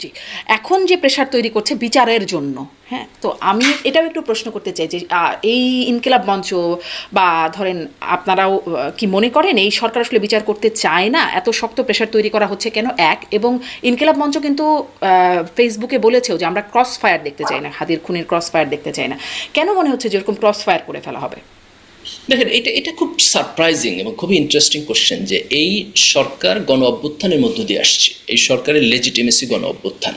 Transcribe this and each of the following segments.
জি। এখন যে প্রেশার তৈরি করছে বিচারের জন্য হ্যাঁ? তো আমি এটাও একটু প্রশ্ন করতে চাই যে এই ইনকিলাব মঞ্চ বা ধরেন আপনারাও কি মনে করেন এই সরকার আসলে বিচার করতে চায় না? এত শক্ত প্রেশার তৈরি করা হচ্ছে কেন? এক, এবং ইনকিলাব মঞ্চ কিন্তু ফেসবুকে বলেছেও যে আমরা ক্রস ফায়ার দেখতে চাই না হাদির খুনের ক্রস ফায়ার দেখতে চাই না। কেন মনে হচ্ছে যে এরকম ক্রস ফায়ার করে ফেলা হবে? দেখেন, এটা এটা খুব সারপ্রাইজিং এবং খুবই ইন্টারেস্টিং কোশ্চেন যে এই সরকার গণ অভ্যুত্থানের মধ্য দিয়ে আসছে। এই সরকারের লেজিটিমেসি গণ অভ্যুত্থান।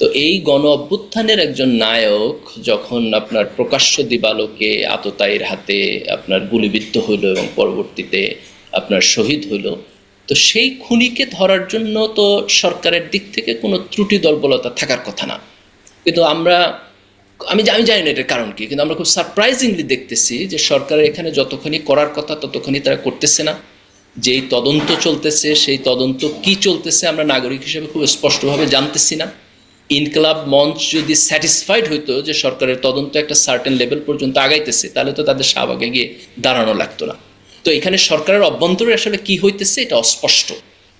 তো এই গণ অভ্যুত্থানের একজন নায়ক যখন আপনার প্রকাশ্য দিবালোকে আততায়ীর হাতে আপনার গুলিবিদ্ধ হইল এবং পরবর্তীতে আপনার শহীদ হইল, তো সেই খুনিকে ধরার জন্য তো সরকারের দিক থেকে কোনো ত্রুটি দলবলতা থাকার কথা না। কিন্তু আমরা আমি আমি জানি না এটার কারণ কি, কিন্তু আমরা খুব সারপ্রাইজিংলি দেখতেছি যে সরকারের এখানে যতখানি করার কথা ততখানি তারা করতেছে না। যেই তদন্ত চলতেছে, সেই তদন্ত কি চলতেছে আমরা নাগরিক হিসেবে খুব স্পষ্টভাবে জানতেছি না। ইনকলাব মঞ্চ যদি স্যাটিসফাইড হইতো যে সরকারের তদন্ত একটা সার্টেন লেভেল পর্যন্ত আগাইতেছে, তাহলে তো তাদের শাহবাগে গিয়ে দাঁড়ানো লাগতো না। তো এখানে সরকারের অভ্যন্তরে আসলে কি হইতেছে এটা অস্পষ্ট।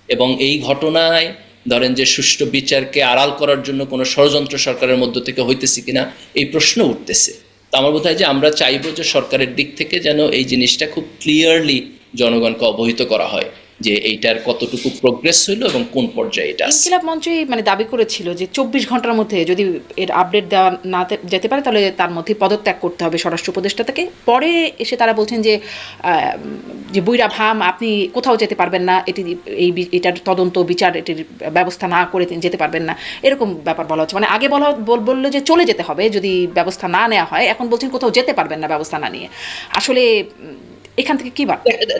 এবং এই ঘটনায় ধরেন যে সুষ্ঠু বিচারকে আড়াল করার জন্য কোনো ষড়যন্ত্র সরকারের মধ্য থেকে হইতেছে কিনা, এই প্রশ্ন উঠতেছে। তো আমার বোধ যে আমরা চাইব যে সরকারের দিক থেকে যেন এই জিনিসটা খুব ক্লিয়ারলি জনগণকে অবহিত করা হয়। যে এইটার কতটুকু প্রোগ্রেস হইল এবং কোন পর্যায়ে এটা ইনকিলাব মঞ্চই মানে দাবি করেছিল যে চব্বিশ ঘণ্টার মধ্যে যদি এর আপডেট দেওয়া না যেতে পারে, তাহলে তার মধ্যে পদত্যাগ করতে হবে স্বরাষ্ট্র উপদেষ্টা থেকে পরে এসে তারা বলছেন যে যে বুইরা ভাম, আপনি কোথাও যেতে পারবেন না, এটি এই এটার তদন্ত বিচার, এটির ব্যবস্থা না করে যেতে পারবেন না। এরকম ব্যাপার বলা হচ্ছে। মানে আগে বলা বল- বলল যে চলে যেতে হবে যদি ব্যবস্থা না নেওয়া হয়, এখন বলছেন কোথাও যেতে পারবেন না ব্যবস্থা না নিয়ে। আসলে এখান থেকে কি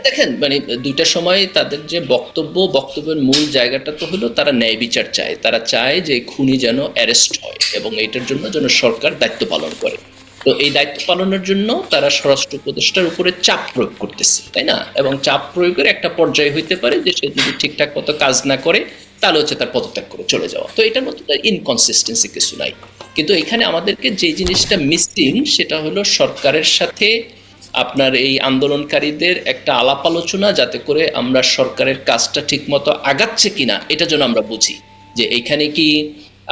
দেখেন মানে দুইটা সময় তাদের যে বক্তব্য, বক্তব্যের মূল জায়গাটা তো হলো তারা ন্যায় বিচার চায়। তারা চায় যে খুনি যেন অ্যারেস্ট হয় এবং এটার জন্য যেন সরকার দায়িত্ব পালন করে। তো এই দায়িত্ব পালনের জন্য তারা স্বরাষ্ট্র উপদেষ্টার উপরে চাপ প্রয়োগ করতেছে, তাই না? এবং চাপ প্রয়োগের একটা পর্যায়ে হইতে পারে যে সে যদি ঠিকঠাক মতো কাজ না করে, তাহলে হচ্ছে তার পদত্যাগ করে চলে যাওয়া। তো এটার মধ্যে ইনকনসিস্টেন্সি কিছু নাই। কিন্তু এখানে আমাদেরকে যে জিনিসটা মিসিং সেটা হলো সরকারের সাথে আপনার এই আন্দোলনকারীদের একটা আলাপ আলোচনা যাতে করে আমরা সরকারের কাজটা ঠিকমতো আগাচ্ছে কিনা, এটা যেন আমরা বুঝি। যে এখানে কি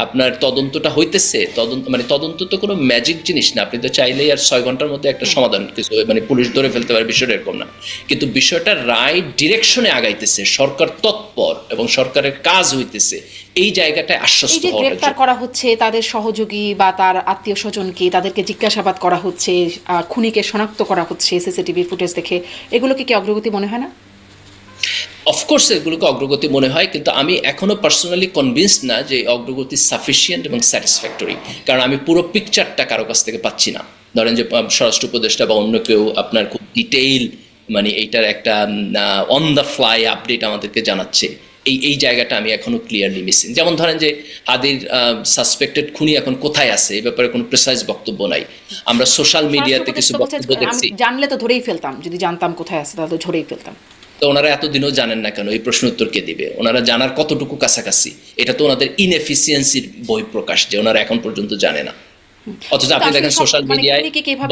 আপনার তদন্তটা হইতেছে তদন্ত মানে তদন্ত তো কোনো ম্যাজিক জিনিস না। আপনি তো চাইলেই আর ছয় ঘণ্টার মধ্যে একটা সমাধান কিছু মানে পুলিশ ধরে ফেলতে পারে বিষয়টা এরকম না। কিন্তু বিষয়টা রাইট ডিরেকশনে আগাইতেছে সরকার তৎপর এবং সরকারের কাজ হইতেছে। এই জায়গাটায় আশ্বস্ত গ্রেপ্তার করা হচ্ছে তাদের সহযোগী বা তার আত্মীয় স্বজনকে তাদেরকে জিজ্ঞাসাবাদ করা হচ্ছে খুনিকে শনাক্ত করা হচ্ছে সিসিটিভির ফুটেজ দেখে এগুলোকে কি অগ্রগতি মনে হয় না? অফকোর্স এগুলোকে অগ্রগতি মনে হয় কিন্তু আমি এখনও পার্সোনালি কনভিন্সড না যে অগ্রগতি সাফিসিয়েন্ট এবং স্যাটিসফ্যাক্টরি কারণ আমি পুরো পিকচারটা কারও কাছ থেকে পাচ্ছি না। ধরেন যে স্বরাষ্ট্র উপদেষ্টা বা অন্য কেউ আপনার খুব ডিটেইল মানে এইটার একটা অন দ্য ফ্লাই আপডেট আমাদেরকে জানাচ্ছে। এই এই জায়গাটা আমি এখনও ক্লিয়ারলি মিসিং যেমন ধরেন যে হাদির সাসপেক্টেড খুনি এখন কোথায় আছে এই ব্যাপারে কোনো প্রেসাইজ বক্তব্য নাই। আমরা সোশ্যাল মিডিয়াতে কিছু বক্তব্য দেখছি। জানলে তো ধরেই ফেলতাম। যদি জানতাম কোথায় আছে তাহলে তো ধরেই ফেলতাম। তো ওনারা এতদিনও জানেন না কেন এই প্রশ্ন উত্তর কে দিবে? ওনারা জানার কতটুকু কাছাকাছি? এটা তো ওনাদের ইনএফিসিয়েন্সির বই প্রকাশ যে ওনারা এখন পর্যন্ত জানে না। অথচ আপনি দেখেন সোশ্যাল মানে মিডিয়ায়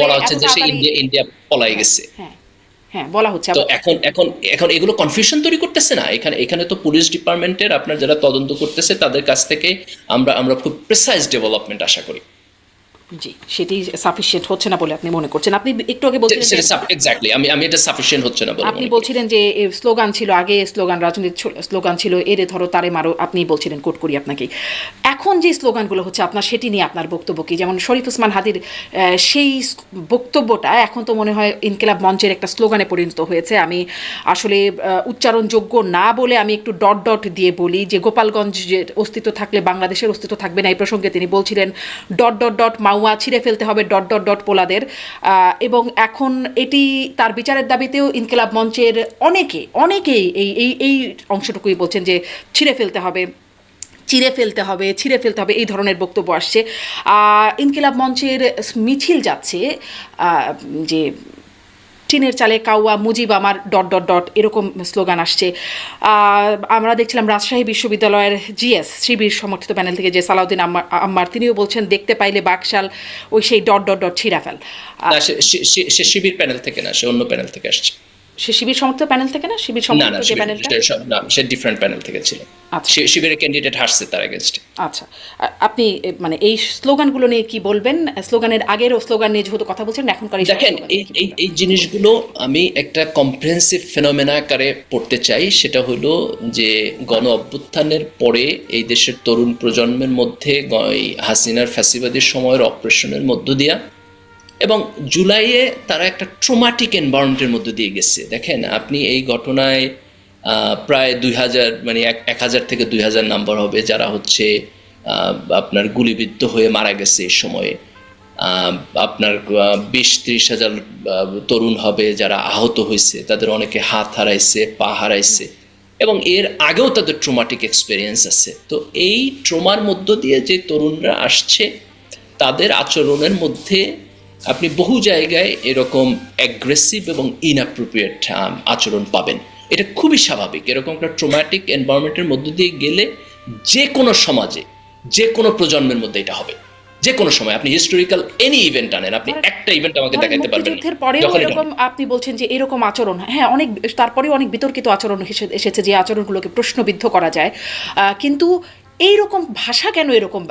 বলা হচ্ছে যে ইন্ডিয়া ইন্ডিয়া পলাই গেছে। হ্যাঁ হ্যাঁ বলা হচ্ছে। তো এখন এখন এখন এগুলো কনফিউশন তৈরি করতেছে না। এখানে এখানে তো পুলিশ ডিপার্টমেন্টের আপনার যারা তদন্ত করতেছে তাদের কাছ থেকে আমরা আমরা খুব প্রেসাইজ ডেভেলপমেন্ট আশা করি। জি সেটি সাফিসিয়েন্ট হচ্ছে না বলে আপনি মনে করছেন। আপনি একটু আগে বলছিলেন এক্স্যাক্টলি আমি আমি এটা সাফিসিয়েন্ট হচ্ছে না বলে আপনি বলছিলেন যে স্লোগান ছিল আগে স্লোগান রাজনীতির স্লোগান ছিল এরে ধরো তারে মারো আপনি বলছিলেন কোট করি আপনাকে এখন যে স্লোগানগুলো হচ্ছে আপনার সেটি নিয়ে আপনার বক্তব্য কি? যেমন শরীফ উসমান হাদির সেই বক্তব্যটা এখন তো মনে হয় ইনকিলাব মঞ্চের একটা স্লোগানে পরিণত হয়েছে। আমি আসলে উচ্চারণযোগ্য না বলে আমি একটু ডট ডট দিয়ে বলি যে গোপালগঞ্জ যে অস্তিত্ব থাকলে বাংলাদেশের অস্তিত্ব থাকবে না এই প্রসঙ্গে তিনি বলছিলেন ডট ডট ডট মাউয়া ছিঁড়ে ফেলতে হবে ডট ডট ডট পোলাদের। এবং এখন এটি তার বিচারের দাবিতেও ইনকিলাব মঞ্চের অনেকে, অনেকেই এই এই এই অংশটুকুই বলছেন যে ছিঁড়ে ফেলতে হবে চিরে ফেলতে হবে, ছিঁড়ে ফেলতে হবে, এই ধরনের বক্তব্য আসছে। ইনকিলাব মঞ্চের মিছিল যাচ্ছে যে টিনের চালে কাউয়া মুজিব আমার ডট ডট ডট এরকম স্লোগান আসছে। আমরা দেখছিলাম রাজশাহী বিশ্ববিদ্যালয়ের জিএস শিবির সমর্থিত প্যানেল থেকে যে সালাউদ্দিন আম্মার তিনিও বলছেন দেখতে পাইলে বাকশাল ওই সেই ডট ডট ডট ছিঁড়া ফেল। আহ, না সে- সে- সে- সে শিবির প্যানেল থেকে না সে অন্য প্যানেল থেকে আসছে। সে শিবির প্যানেল থেকে না? শিবির যে প্যানেলটা সে সব- না, সে ডিফারেন্ট প্যানেল থেকে ছিল। আচ্ছা। শিবিরের ক্যান্ডিডেট হারছে তার এগেনস্টে আচ্ছা। আপনি মানে এই স্লোগানগুলো নিয়ে কি বলবেন? স্লোগানের আগেরও স্লোগান নিয়ে যেহেতু কথা বলছেন এখনকার দেখেন এই এই জিনিসগুলো আমি একটা কম্প্রিহেন্সিভ ফেনোমেনা আকারে পড়তে চাই। সেটা হলো যে গণ অভ্যুত্থানের পরে এই দেশের তরুণ প্রজন্মের মধ্যে হাসিনার ফ্যাসিবাদীর সময়ের অপারেশনের মধ্য দিয়া এবং জুলাইয়ে তারা একটা ট্রোমাটিক এনভায়রনমেন্টের মধ্যে দিয়ে গেছে। দেখেন, আপনি এই ঘটনায় প্রায় দুই হাজার মানে এক হাজার থেকে দুই হাজার নাম্বার হবে যারা হচ্ছে আপনার গুলিবিদ্ধ হয়ে মারা গেছে এই সময়ে। আপনার বিশ ত্রিশ হাজার তরুণ হবে যারা আহত হয়েছে, তাদের অনেকে হাত হারাইছে, পা হারাইছে এবং এর আগেও তাদের ট্রোমাটিক এক্সপিরিয়েন্স আছে। তো এই ট্রোমার মধ্য দিয়ে যে তরুণরা আসছে, তাদের আচরণের মধ্যে আপনি বহু জায়গায় এরকম অ্যাগ্রেসিভ এবং ইনঅ্যাপ্রোপ্রিয়েট আচরণ পাবেন। এটা খুবই স্বাভাবিক। এরকম একটা ট্রোম্যাটিক এনভায়রনমেন্টের মধ্য দিয়ে গেলে যে কোনো সমাজে যে কোনো প্রজন্মের মধ্যে এটা হবে। যে কোনো সময় আপনি হিস্টোরিক্যাল এনি ইভেন্ট আনেন আপনি একটা ইভেন্ট আমাকে দেখাতে পারবেন। পরেও যখনই এরকম আপনি বলছেন যে এরকম আচরণ হ্যাঁ অনেক তারপরেও অনেক বিতর্কিত আচরণ এসেছে যে আচরণগুলোকে প্রশ্নবিদ্ধ করা যায়। আহ, কিন্তু এইরকম ভাষা কেন এরকম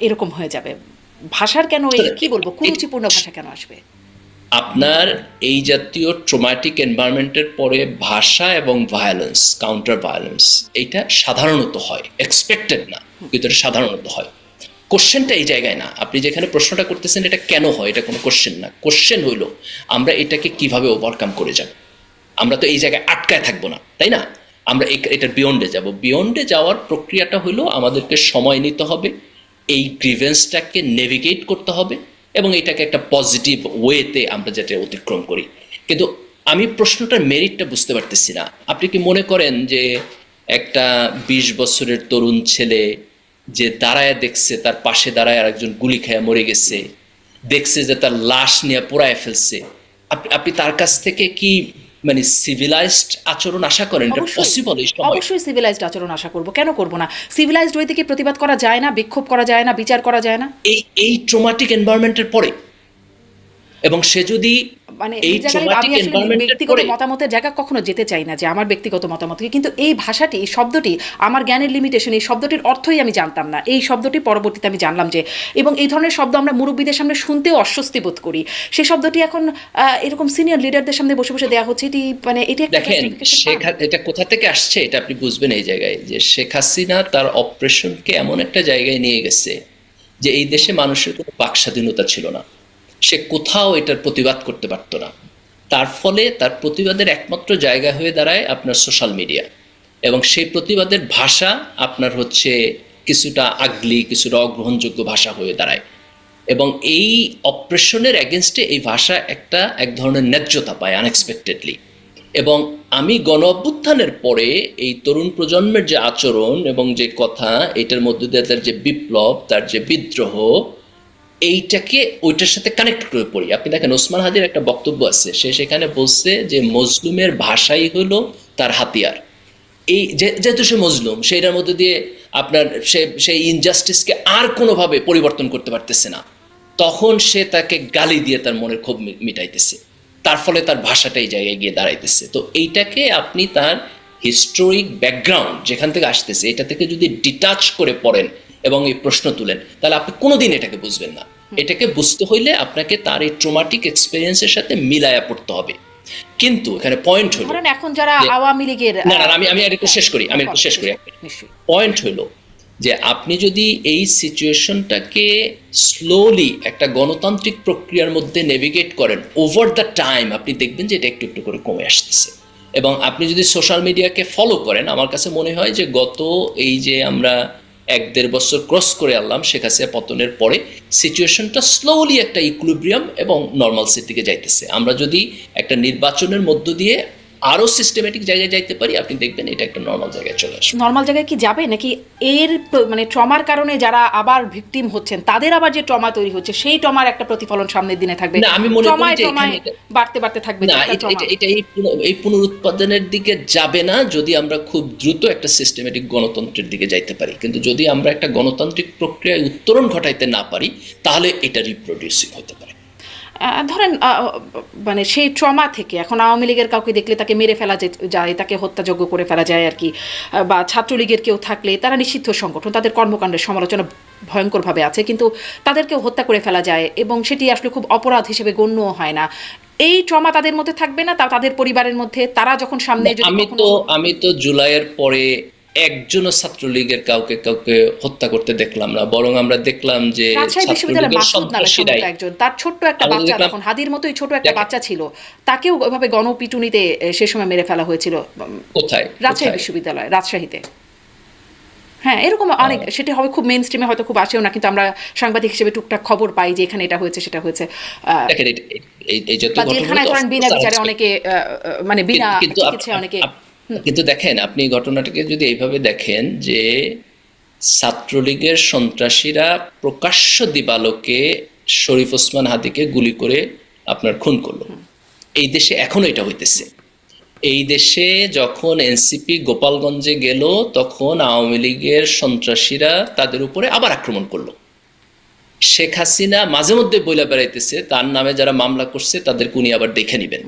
এরকম হয়ে যাবে? ভাষার কেন এই কি বলব কুরুচিপূর্ণ ভাষা কেন আসবে? আপনার এই জাতীয় ট্রোম্যাটিক এনভায়রনমেন্টের পরে ভাষা এবং ভায়োলেন্স কাউন্টার ভায়োলেন্স এটা সাধারণত হয় এক্সপেক্টেড না কিন্তু এটা সাধারণত হয়। কোশ্চেনটা এই জায়গায় না আপনি যেখানে প্রশ্নটা করতেছেন এটা কেন হয় এটা কোনো কোশ্চেন না। কোশ্চেন হইল আমরা এটাকে কীভাবে ওভারকাম করে যাব? আমরা তো এই জায়গায় আটকায় থাকব না তাই না? আমরা এটার বিয়ন্ডে যাব। বিয়ন্ডে যাওয়ার প্রক্রিয়াটা হলো আমাদেরকে সময় নিতে হবে এই গ্রিভেন্সটাকে নেভিগেট করতে হবে এবং এটাকে একটা পজিটিভ ওয়েতে আমরা যাতে অতিক্রম করি। কিন্তু আমি প্রশ্নটার মেরিটটা বুঝতে পারতেছি না। আপনি কি মনে করেন যে একটা বিশ বছরের তরুণ ছেলে যে দাঁড়ায় দেখছে, তার পাশে দাঁড়ায় আর একজন গুলি খেয়ে মরে গেছে, দেখছে যে তার লাশ নিয়ে পোড়ায় ফেলছে আপনি তার কাছ থেকে কি মানে সিভিলাইজড আচরণ আশা করেন এটা অবশ্যই। পসিবল এই সময়। অবশ্যই সিভিলাইজড আচরণ আশা করব। কেন করব না? সিভিলাইজড ওয়েতে কি প্রতিবাদ করা যায় না বিক্ষোভ করা যায় না বিচার করা যায় না। এই এই ট্রোমাটিক এনভায়রনমেন্টের পরে। এবং সে যদি মানে এই জায়গায় আমি আসলে ব্যক্তিগত মতামতের জায়গা কখনো যেতে চাই না যে আমার ব্যক্তিগত মতামত কিন্তু এই ভাষাটি এই শব্দটি আমার জ্ঞানের লিমিটেশন এই শব্দটির অর্থই আমি জানতাম না। এই শব্দটি পরবর্তীতে আমি জানলাম যে এবং এই ধরনের শব্দ আমরা মুরব্বীদের সামনে শুনতেও অস্বস্তি বোধ করি। সেই শব্দটি এখন এরকম সিনিয়র লিডারদের সামনে বসে বসে দেওয়া হচ্ছে এটি মানে এটি একটা দেখেন justification শেখ না? হা- এটা কোথা থেকে আসছে এটা আপনি বুঝবেন এই জায়গায় যে শেখ হাসিনা তার অপারেশনকে এমন একটা জায়গায় নিয়ে গেছে যে এই দেশে মানুষের কোনো বাক স্বাধীনতা ছিল না। সে কোথাও এটার প্রতিবাদ করতে পারতো না। তার ফলে তার প্রতিবাদের একমাত্র জায়গা হয়ে দাঁড়ায় আপনার সোশ্যাল মিডিয়া এবং সেই প্রতিবাদের ভাষা আপনার হচ্ছে কিছুটা আগলি, কিছুটা অগ্রহণযোগ্য ভাষা হয়ে দাঁড়ায়। এবং এই অপারেশনের অ্যাগেনস্টে এই ভাষা একটা এক ধরনের ন্যায্যতা পায় আনএক্সপেক্টেডলি এবং আমি গণ অভ্যুত্থানের পরে এই তরুণ প্রজন্মের যে আচরণ এবং যে কথা, এটার মধ্যে দিয়ে তার যে বিপ্লব, তার যে বিদ্রোহ এইটাকে, ওইটার সাথে কানেক্ট করে পড়ি। আপনি দেখেন ওসমান হাদির একটা বক্তব্য আছে, সে সেখানে বলছে যে মজলুমের ভাষাই হলো তার হাতিয়ার। এই যেহেতু সে মজলুম সেইটার মধ্যে দিয়ে আপনার সে সেই ইনজাস্টিসকে আর কোনোভাবে পরিবর্তন করতে পারতেছে না। তখন সে তাকে গালি দিয়ে তার মনের ক্ষোভ মিটাইতেছে। তার ফলে তার ভাষাটা এই জায়গায় গিয়ে দাঁড়াইতেছে। তো এইটাকে আপনি তার হিস্টোরিক ব্যাকগ্রাউন্ড যেখান থেকে আসতেছে, এটা থেকে যদি ডিটাচ করে পড়েন এবং এই প্রশ্ন তুলেন। তাহলে আপনি কোনোদিন এটাকে বুঝবেন না। এটাকে বুঝতে হইলে আপনাকে তার এই ট্রোমাটিক এক্সপিরিয়েন্সের সাথে মিলায়া পড়তে হবে। কিন্তু এখানে পয়েন্ট হলো এখন যারা আওয়ামী লীগের না না আমি আমি একটু শেষ করি আমি একটু শেষ করি। পয়েন্ট হলো যে আপনি যদি এই সিচুয়েশনটাকে স্লোলি একটা গণতান্ত্রিক প্রক্রিয়ার মধ্যে নেভিগেট করেন ওভার দ্য টাইম আপনি দেখবেন যে এটা একটু একটু করে কমে আসতেছে। এবং আপনি যদি সোশ্যাল মিডিয়াকে ফলো করেন আমার কাছে মনে হয় যে গত এই যে আমরা এক দেড় বছর ক্রস করে আনলাম শেখ হাসিনা পতনের পরে সিচুয়েশনটা স্লোলি একটা ইকুলিব্রিয়াম এবং নর্মালসির দিকে যাইতেছে। আমরা যদি একটা নির্বাচনের মধ্য দিয়ে আরও সিস্টেমেটিক জায়গায় যাইতে পারি আপনি দেখবেন এটা একটা নর্মাল জায়গায় চলে আসবে। নর্মাল জায়গায় কি যাবে? নাকি এর মানে ট্রমার কারণে যারা আবার ভিকটিম হচ্ছেন তাদের আবার যে ট্রমা তৈরি হচ্ছে সেই ট্রমার একটা প্রতিফলন সামনের দিনে থাকবে। না, আমি মনে করি যে বাড়তে বাড়তে থাকবে না এটা এটা এই পুন- এই পুনরুৎপাদনের দিকে যাবে না যদি আমরা খুব দ্রুত একটা সিস্টেমেটিক গণতন্ত্রের দিকে যাইতে পারি। কিন্তু যদি আমরা একটা গণতান্ত্রিক প্রক্রিয়ায় উত্তরণ ঘটাইতে না পারি তাহলে এটা রিপ্রোডিউসিং হতে ধরেন মানে সেই ট্রমা থেকে এখন আওয়ামী লীগের কাউকে দেখলে তাকে মেরে ফেলা যায় তাকে হত্যাযোগ্য করে ফেলা যায় আর কি বা ছাত্রলীগের কেউ থাকলে তারা নিষিদ্ধ সংগঠন তাদের কর্মকাণ্ডের সমালোচনা ভয়ঙ্করভাবে আছে কিন্তু তাদেরকেও হত্যা করে ফেলা যায় এবং সেটি আসলে খুব অপরাধ হিসেবে গণ্যও হয় না। এই ট্রমা তাদের মধ্যে থাকবে না? তা তাদের পরিবারের মধ্যে? তারা যখন সামনে আমি তো আমি তো জুলাইয়ের পরে একজনও ছাত্রলীগের কাউকে কাউকে হত্যা করতে দেখলাম না। বরং আমরা দেখলাম যে একজন। তার ছোট্ট একটা বাচ্চা তখন হাদির মতোই ছোট একটা বাচ্চা ছিল। তাকেও ওইভাবে গণপিটুনিতে সে সময় মেরে ফেলা হয়েছিল। কোথায়? রাজশাহী বিশ্ববিদ্যালয় রাজশাহীতে। হ্যাঁ এরকম অনেক সেটা হবে খুব মেন স্ট্রিমে হয়তো খুব আসেও না কিন্তু আমরা সাংবাদিক হিসেবে টুকটাক খবর পাই যে এখানে এটা হয়েছে সেটা হয়েছে। জেলখানায় ধরেন বিনা বিচারে অনেকে মানে বিনা চিকিৎসায় অনেকে কিন্তু দেখেন, আপনি ঘটনাটাকে যদি এইভাবে দেখেন যে ছাত্রলীগের সন্ত্রাসীরা প্রকাশ্য দিবালোকে শরীফ ওসমান হাদিকে গুলি করে আপনার খুন করল। এই দেশে এখনও এটা হইতেছে। এই দেশে যখন এনসিপি গোপালগঞ্জে গেল, তখন আওয়ামী লীগের সন্ত্রাসীরা তাদের উপরে আবার আক্রমণ করল। শেখ হাসিনা মাঝে মধ্যে বইলা বেড়াইতেছে, তার নামে যারা মামলা করছে তাদের উনি আবার দেখে নেবেন।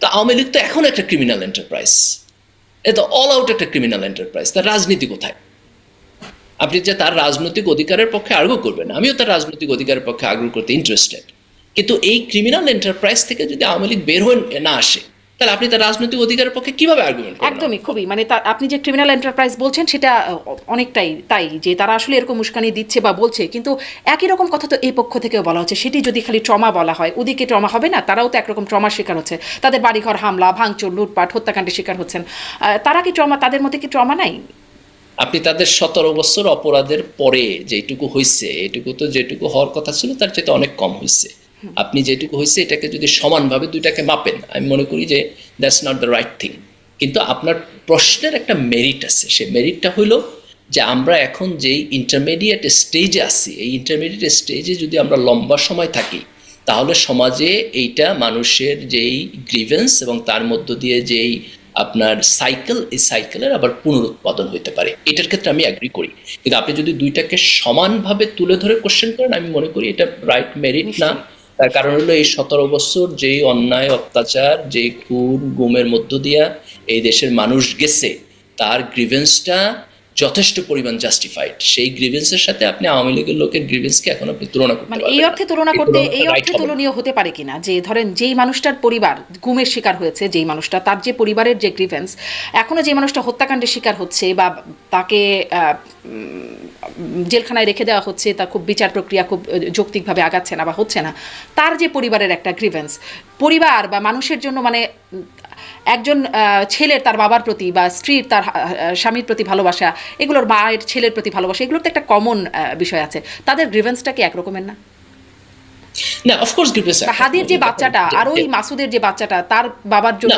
তা আওয়ামী লীগ তো এখন একটা ক্রিমিনাল এন্টারপ্রাইজ এটা অল আউট একটা ক্রিমিনাল এন্টারপ্রাইজ তার রাজনীতি কোথায়? আপনি যে তার রাজনৈতিক অধিকারের পক্ষে আগ্রহ করবেন, আমিও তার রাজনৈতিক অধিকারের পক্ষে আগ্রহ করতে ইন্টারেস্টেড কিন্তু এই ক্রিমিনাল এন্টারপ্রাইজ থেকে যদি আওয়ামী লীগ বের হয়ে না আসে তাহলে আপনি তার রাজনৈতিক অধিকারের পক্ষে কীভাবে আর্গুমেন্ট একদমই খুবই। মানে তা- আপনি যে ক্রিমিনাল এন্টারপ্রাইজ বলছেন সেটা অনেকটাই তাই যে তারা আসলে এরকম উস্কানি দিচ্ছে বা বলছে। কিন্তু একই রকম কথা তো এই পক্ষ থেকেও বলা হচ্ছে। সেটি যদি খালি ট্রমা বলা হয় ওদিকে ট্রমা হবে না তারাও তো একরকম ট্রমার শিকার হচ্ছে। তাদের বাড়িঘর হামলা ভাঙচুর লুটপাট হত্যাকাণ্ডের শিকার হচ্ছেন। তারা কি ট্রমা তাদের মধ্যে কি ট্রমা নাই? আপনি তাদের সতেরো বছর অপরাধের পরে যেটুকু হয়েছে এটুকু তো যেটুকু হওয়ার কথা ছিল তার চেয়ে অনেক কম হয়েছে আপনি যেটুকু হয়েছে এটাকে যদি সমানভাবে দুইটাকে মাপেন, আমি মনে করি যে that's not the right thing কিন্তু আপনার প্রশ্নের একটা মেরিট আছে। সেই মেরিটটা হলো যে আমরা এখন যেই ইন্টারমিডিয়েট স্টেজে আছি, এই ইন্টারমিডিয়েট স্টেজে যদি আমরা লম্বা সময় থাকি, তাহলে সমাজে এইটা মানুষের যেই গ্রিভেন্স এবং তার মধ্য দিয়ে যেই আপনার সাইকেল এই সাইকেলের আবার পুনরুৎপাদন হইতে পারে। এটার ক্ষেত্রে আমি অ্যাগ্রি করি। কিন্তু আপনি যদি দুইটাকে সমানভাবে তুলে ধরে কোশ্চেন করেন, আমি মনে করি এটা রাইট মেরিট না। তার কারণ হলো এই সতেরো বছর যেই অন্যায়, অত্যাচার, যেই খুন, গুমের মধ্য দিয়া এই দেশের মানুষ গেছে, তার গ্রিভেন্সটা যথেষ্ট পরিমাণ জাস্টিফাইড সেই গ্রিভেন্সের সাথে আপনি আওয়ামী লীগের লোকের গ্রিভেন্সকে এখন আপনি তুলনা করতে মানে পারবেন এই। অর্থে তুলনা করতে এই অর্থে তুলনীয় হতে পারে কিনা? যে ধরেন যেই মানুষটার পরিবার গুমের শিকার হয়েছে যেই মানুষটা তার যে পরিবারের যে গ্রিভেন্স এখনও যে মানুষটা হত্যাকাণ্ডের শিকার হচ্ছে বা তাকে জেলখানায় রেখে দেওয়া হচ্ছে তা খুব বিচার প্রক্রিয়া খুব যৌক্তিকভাবে আগাচ্ছে না বা হচ্ছে না তার যে পরিবারের একটা গ্রিভেন্স পরিবার বা মানুষের জন্য মানে একজন ছেলের তার বাবার প্রতি বা স্ত্রীর তার স্বামীর প্রতি ভালোবাসা, এগুলোর মায়ের ছেলের প্রতি ভালোবাসা, এগুলোর তো একটা কমন বিষয় আছে। তাদের গ্রিভেন্সটা কি একরকমের না? না অফকোর্স গ্রিভেন্স বা হাদির যে বাচ্চাটা আর ওই মাসুদের যে বাচ্চাটা তার বাবার জন্য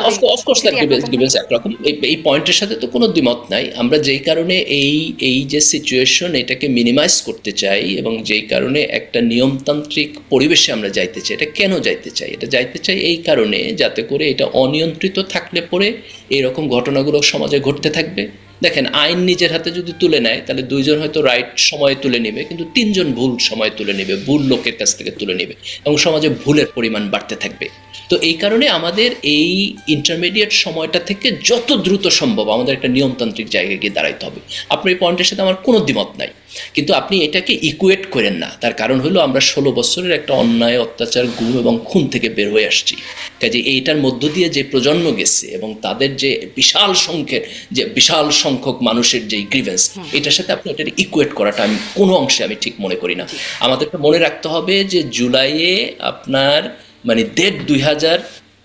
গ্রিভেন্স একরকম এই এই পয়েন্টের সাথে তো কোনো দ্বিমত নাই। আমরা যেই কারণে এই এই যে সিচুয়েশন এটাকে মিনিমাইজ করতে চাই এবং যেই কারণে একটা নিয়মতান্ত্রিক পরিবেশে আমরা যাইতে চাই এটা কেন যাইতে চাই? এটা যাইতে চাই এই কারণে যাতে করে এটা অনিয়ন্ত্রিত থাকলে পরে এরকম ঘটনাগুলো সমাজে ঘটতে থাকবে। দেখেন, আইন নিজের হাতে যদি তুলে নেয়, তাহলে দুইজন হয়তো রাইট সময়ে তুলে নেবে, কিন্তু তিনজন ভুল সময় তুলে নেবে, ভুল লোকের কাছ থেকে তুলে নেবে, এবং সমাজে ভুলের পরিমাণ বাড়তে থাকবে। তো এই কারণে আমাদের এই ইন্টারমিডিয়েট সময়টা থেকে যত দ্রুত সম্ভব আমাদের একটা নিয়মতান্ত্রিক জায়গায় গিয়ে দাঁড়াইতে হবে। আপনার এই পয়েন্টের সাথে আমার কোনো দ্বিমত নাই। কিন্তু আপনি এটাকে ইকুয়েট করেন না। তার কারণ হলো আমরা ষোলো বছরের একটা অন্যায় অত্যাচার গুম এবং খুন থেকে বের হয়ে আসছি। কাজে এইটার মধ্য দিয়ে যে প্রজন্ম গেছে এবং তাদের যে বিশাল সংখ্যের যে বিশাল সংখ্যক মানুষের যে গ্রিভেন্স এটার সাথে আপনি এটার ইকুয়েট করাটা আমি কোনো অংশে আমি ঠিক মনে করি না। আমাদেরকে মনে রাখতে হবে যে জুলাইয়ে আপনার মানে দেড় দুই হাজার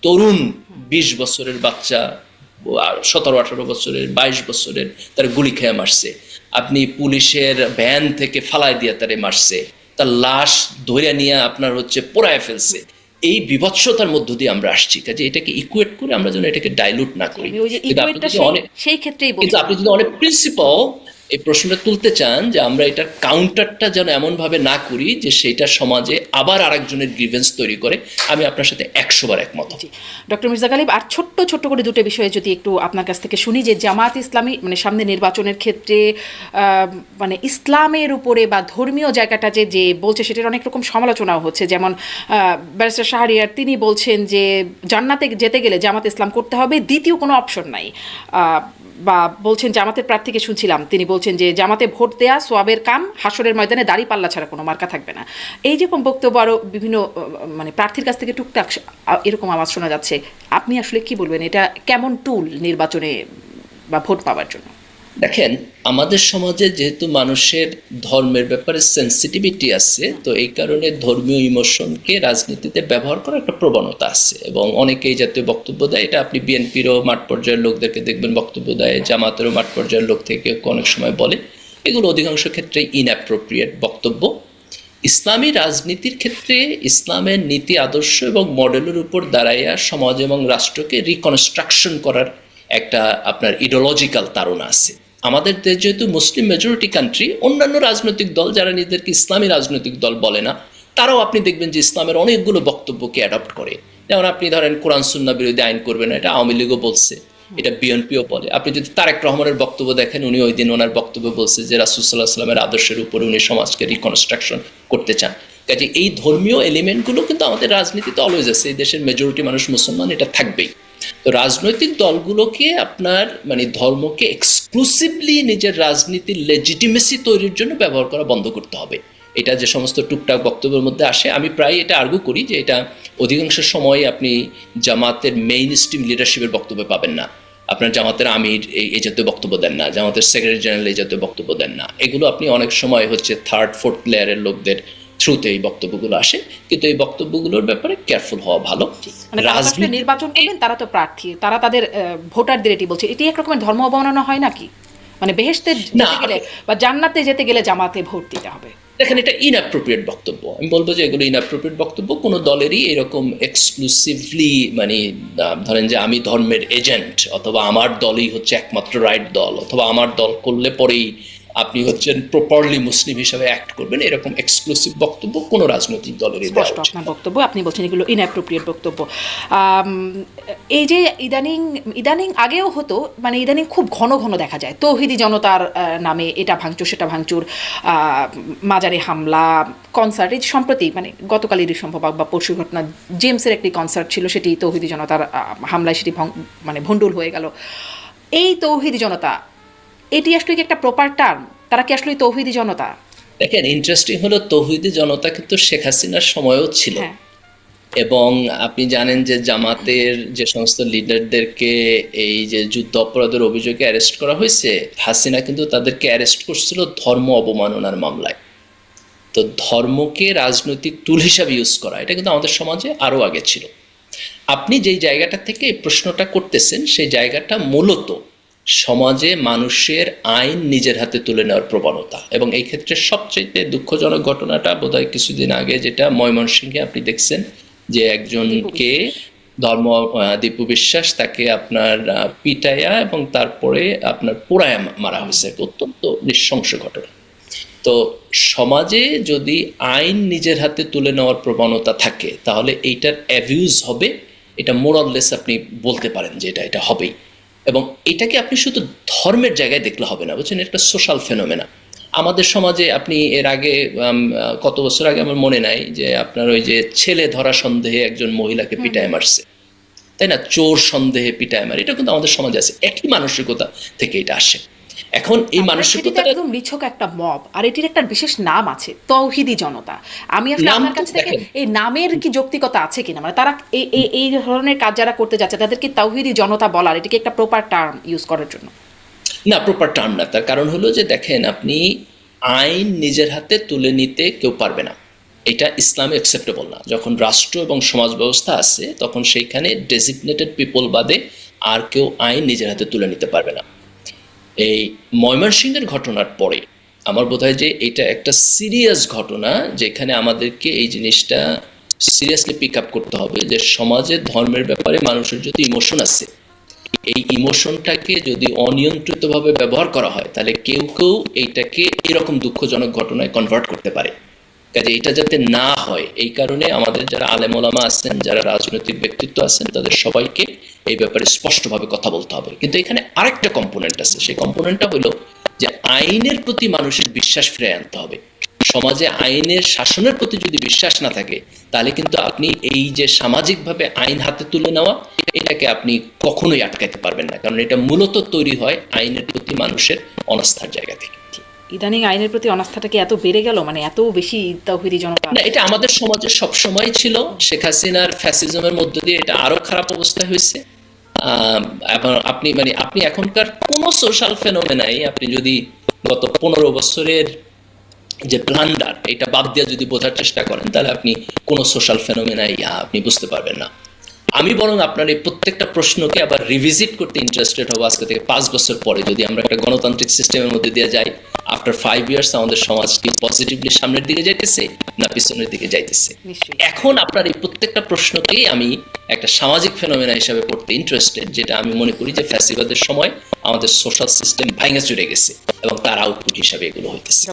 তরুণ বিশ বছরের বাচ্চা সতেরো আঠারো বছরের বাইশ বছরের তার গুলি খেয়ে মারছে। আপনি পুলিশের ভ্যান থেকে ফালাই দিয়ে তারে মারছে। তার লাশ ধরে নিয়ে আপনার হচ্ছে পোড়ায় ফেলছে। এই বিভৎসতার মধ্য দিয়ে আমরা আসছি। কাজে এটাকে ইকুয়েট করে আমরা যেন এটাকে ডাইলুট না করি। সেই ক্ষেত্রেই কিন্তু আপনি যদি অনেক প্রিন্সিপাল এই প্রশ্নটা তুলতে চান যে আমরা এটার কাউন্টারটা যেন এমনভাবে না করি যে সেটা সমাজে আবার আরেকজনের গ্রিভেন্স তৈরি করে। আমি আপনার সাথে একশো বার একমত। ডক্টর মির্জা গালিব, আর ছোট্ট ছোট্ট করে দুটো বিষয়ে যদি একটু আপনার কাছ থেকে শুনি যে জামাত ইসলামী মানে সামনে নির্বাচনের ক্ষেত্রে মানে ইসলামের উপরে বা ধর্মীয় জায়গাটা যে যে বলছে সেটার অনেক রকম সমালোচনাও হচ্ছে। যেমন ব্যারিস্টার শাহরিয়ার তিনি বলছেন যে, জান্নাতে যেতে গেলে জামাত ইসলাম করতে হবে, দ্বিতীয় কোনো অপশন নাই। বা বলছেন জামাতের প্রার্থীকে শুনছিলাম, তিনি বলছেন যে জামাতে ভোট দেয়া সোয়াবের কাম হাসরের ময়দানে দাড়ি পাল্লা ছাড়া কোনো মার্কা থাকবে না। এই যেরকম বক্তব্য আরও বিভিন্ন মানে প্রার্থীর কাছ থেকে টুকটাক এরকম আওয়াজ শোনা যাচ্ছে, আপনি আসলে কি বলবেন? এটা কেমন টুল নির্বাচনে বা ভোট পাওয়ার জন্য? দেখেন, আমাদের সমাজে যেহেতু মানুষের ধর্মের ব্যাপারে সেন্সিটিভিটি আছে, তো এই কারণে ধর্মীয় ইমোশনকে রাজনীতিতে ব্যবহার করার একটা প্রবণতা আছে। এবং অনেকেই জাতীয় বক্তব্য দেয়, এটা আপনি বিএনপিরও মাঠ পর্যায়ের লোকদেরকে দেখবেন বক্তব্য দেয়, জামাতেরও মাঠ পর্যায়ের লোক থেকে অনেক সময় বলে। এগুলো অধিকাংশ ক্ষেত্রে ইনঅ্যাপ্রোপ্রিয়েট বক্তব্য। ইসলামী রাজনীতির ক্ষেত্রে ইসলামের নীতি, আদর্শ এবং মডেলের উপর দাঁড়াইয়া সমাজ এবং রাষ্ট্রকে রিকনস্ট্রাকশন করার একটা আপনার ইডোলজিক্যাল তাড়না আছে। আমাদের দেশ যেহেতু মুসলিম মেজরিটি কান্ট্রি অন্যান্য রাজনৈতিক দল যারা নিজেদেরকে ইসলামী রাজনৈতিক দল বলে না, তারাও আপনি দেখবেন যে ইসলামের অনেকগুলো বক্তব্যকে অ্যাডপ্ট করে। যেমন আপনি ধরেন কোরআন সুন্না বিরোধী আইন করবেন, এটা আওয়ামী লীগও বলছে, এটা বিএনপিও বলে। আপনি যদি তারেক রহমানের বক্তব্য দেখেন, উনি ওই দিন ওনার বক্তব্য বলছে যে রাসুসাল্লাহ সাল্লামের আদর্শের উপরে উনি সমাজকে রিকনস্ট্রাকশন করতে চান। কাজে এই ধর্মীয় এলিমেন্টগুলো কিন্তু আমাদের রাজনীতিতে অলওয়েজ আছে, এই দেশের মেজরিটি মানুষ মুসলমান, এটা থাকবেই। তো রাজনৈতিক দলগুলোকে আপনার মানে ধর্মকে এক্সক্লুসিভলি নিজের রাজনীতির লেজিটিমেসি তৈরির জন্য ব্যবহার করা বন্ধ করতে হবে। এটা যে সমস্ত টুকটাক বক্তব্যের মধ্যে আসে, আমি প্রায় এটা আর্গু করি যে এটা অধিকাংশ সময় আপনি জামাতের মেইন স্ট্রিম লিডারশিপের বক্তব্য পাবেন না। আপনার জামাতের আমির এই জাতীয় বক্তব্য দেন না, জামাতের সেক্রেটারি জেনারেল এই জাতীয় বক্তব্য দেন না। এগুলো আপনি অনেক সময় হচ্ছে থার্ড ফোর্থ লেয়ারের লোকদের থ্রুতে এই বক্তব্যগুলো আসে কিন্তু এই বক্তব্যগুলোর ব্যাপারে কেয়ারফুল হওয়া ভালো। মানে রাজনীতি নির্বাচন করবেন তারা তো প্রার্থী তারা তাদের ভোটারদের এটি বলছে। এটি এক রকমের ধর্ম অবমাননা হয় নাকি মানে বেহেশতে না, যেতে গেলে বা জান্নাতে যেতে গেলে জামাতে ভোট দিতে হবে। দেখেন এটা ইনঅ্যাপ্রোপ্রিয়েট বক্তব্য। আমি বলব যে এগুলো ইনঅ্যাপ্রোপ্রিয়েট বক্তব্য কোনো দলেরই এরকম এক্সক্লুসিভলি মানে ধরেন যে আমি ধর্মের এজেন্ট অথবা আমার দলই হচ্ছে একমাত্র রাইট দল অথবা আমার দল করলে পরেই আপনি হচ্ছেন প্রপারলি মুসলিম হিসাবে অ্যাক্ট করবেন এরকম এক্সক্লুসিভ বক্তব্য কোনো রাজনৈতিক দেওয়া স্পষ্ট আপনার বক্তব্য আপনি বলছেন এগুলো ইনঅ্যাপ্রোপ্রিয়েট বক্তব্য। এই যে ইদানিং ইদানিং আগেও হতো মানে ইদানিং খুব ঘন ঘন দেখা যায় তৌহিদি জনতার নামে এটা ভাঙচুর সেটা ভাঙচুর মাজারে হামলা কনসার্ট এই যে সম্প্রতি মানে গতকালেরই সম্ভব বা পরশু ঘটনা জেমসের একটি কনসার্ট ছিল সেটি তৌহিদি জনতার হামলায় সেটি মানে ভণ্ডুল হয়ে গেল। এই তৌহিদি জনতা এটি আসলে কি একটা প্রপার টার্ম তারা কি আসলে তৌহিদি জনতা? দেখেন ইন্টারেস্টিং হলো তৌহিদি জনতা কিন্তু শেখ হাসিনার সময়ও ছিল। হ্যাঁ। এবং আপনি জানেন যে জামাতের যে সমস্ত লিডারদেরকে এই যে যুদ্ধ অপরাধের অভিযোগে অ্যারেস্ট করা হয়েছে হাসিনা কিন্তু তাদেরকে অ্যারেস্ট করছিল ধর্ম অবমাননার মামলায়। তো ধর্মকে রাজনৈতিক টুল হিসাবে ইউজ করা এটা কিন্তু আমাদের সমাজে আরও আগে ছিল। আপনি যেই জায়গাটা থেকে প্রশ্নটা করতেছেন সেই জায়গাটা মূলত সমাজে মানুষের আইন নিজের হাতে তুলে নেওয়ার প্রবণতা। এবং এই ক্ষেত্রে সবচেয়ে দুঃখজনক ঘটনাটা বোধহয় কিছুদিন আগে যেটা ময়মনসিংহে আপনি দেখছেন যে একজনকে ধর্ম দীপু বিশ্বাস তাকে আপনার পিটাইয়া এবং তারপরে আপনার পোড়ায়া মারা হয়েছে। অত্যন্ত নৃশংস ঘটনা। তো সমাজে যদি আইন নিজের হাতে তুলে নেওয়ার প্রবণতা থাকে তাহলে এইটার অ্যাভিউজ হবে। এটা মোরাললেস আপনি বলতে পারেন যে এটা এটা হবেই। এবং এটাকে আপনি শুধু ধর্মের জায়গায় দেখলে হবে না বুঝছেন? এটা একটা সোশ্যাল ফেনোমেনা আমাদের সমাজে আপনি এর আগে কত বছর আগে আমার মনে নাই যে আপনার ওই যে ছেলে ধরা সন্দেহে একজন মহিলাকে পিটায় মারছে। তাই না? চোর সন্দেহে পিটায় মারে। এটা কিন্তু আমাদের সমাজে আছে। একই মানসিকতা থেকে এটা আসে। এখন এই সেটি তো মানসিকতাটা একদম নিছক একটা মব আর এটির একটা বিশেষ নাম আছে তৌহিদি জনতা। আমি আসলে আপনার কাছ থেকে এই নামের কি যৌক্তিকতা আছে কিনা? মানে তারা এই এই- এই ধরনের কাজ যারা করতে যাচ্ছে তাদেরকে তৌহিদি জনতা বলার এটিকে একটা প্রপার টার্ম ইউজ করার জন্য। না প্রপার টার্ম না। তার কারণ হলো যে দেখেন আপনি আইন নিজের হাতে তুলে নিতে কেউ পারবে না। এটা ইসলামে অ্যাকসেপ্টেবল না। যখন রাষ্ট্র এবং সমাজ ব্যবস্থা আছে তখন সেইখানে ডেজিগনেটেড পিপল বাদে আর কেউ আইন নিজের হাতে তুলে নিতে পারবে না। এই ময়মনসিংহের ঘটনার পরে। আমার বোধ হয় যে এটা একটা সিরিয়াস ঘটনা, যেখানে আমাদেরকে এই জিনিসটা সিরিয়াসলি পিক আপ করতে হবে যে সমাজে ধর্মের ব্যাপারে মানুষের যদি ইমোশন আছে, এই ইমোশনটাকে যদি অনিয়ন্ত্রিতভাবে ব্যবহার করা হয়, তাহলে কেউ কেউ এইটাকে এরকম দুঃখজনক ঘটনায় কনভার্ট করতে পারে। কাজে এটা যাতে না হয়, এই কারণে আমাদের যারা আলেমোলামা আছেন, যারা রাজনৈতিক ব্যক্তিত্ব আছেন, তাদের সবাইকে এই ব্যাপারে স্পষ্টভাবে কথা বলতে হবে। কিন্তু এখানে আরেকটা কম্পোনেন্ট আছে, সেই কম্পোনেন্টটা হলো যে আইনের প্রতি মানুষের বিশ্বাস ফিরে আনতে হবে। সমাজে আইনের শাসনের প্রতি যদি বিশ্বাস না থাকে, তাহলে কিন্তু আপনি এই যে সামাজিকভাবে আইন হাতে তুলে নেওয়া, এটাকে আপনি কখনোই আটকাতে পারবেন না। কারণ এটা মূলত তৈরি হয় আইনের প্রতি মানুষের অনাস্থার জায়গা থেকে। ইদানিং আইনের প্রতি অনাস্থাটা কি এত বেড়ে গেল? মানে এত বেশি তাওহিদি জনতা না, এটা আমাদের সমাজে সবসময় ছিল। শেখ হাসিনার ফ্যাসিজমের মধ্য দিয়ে এটা আরও খারাপ অবস্থা হয়েছে। আপনি মানে আপনি এখনকার কোনো সোশ্যাল ফেনোমেনাই আপনি যদি গত পনেরো বছরের যে ব্লান্ডার এটা বাদ দিয়ে যদি বোঝার চেষ্টা করেন, তাহলে আপনি কোনো সোশ্যাল ফেনোমেনাই আপনি বুঝতে পারবেন না। আমি বরং আপনার এই প্রত্যেকটা প্রশ্নকে আবার রিভিজিট করতে ইন্টারেস্টেড হব আজকে থেকে পাঁচ বছর পরে। যদি আমরা একটা গণতান্ত্রিক সিস্টেমের মধ্যে দিয়ে যাই আফটার ফাইভ ইয়ার্স আমাদের সমাজ কি পজিটিভলি সামনের দিকে যাইতেছে না পিছনের দিকে যাইতেছে? এখন আপনার এই প্রত্যেকটা প্রশ্নকেই আমি একটা সামাজিক ফেনোমেনা হিসাবে পড়তে ইন্টারেস্টেড যেটা আমি মনে করি যে ফ্যাসিবাদের সময় আমাদের সোশ্যাল সিস্টেম ভাঙে চড়ে গেছে এবং তার আউটপুট হিসাবে এগুলো হইতেছে।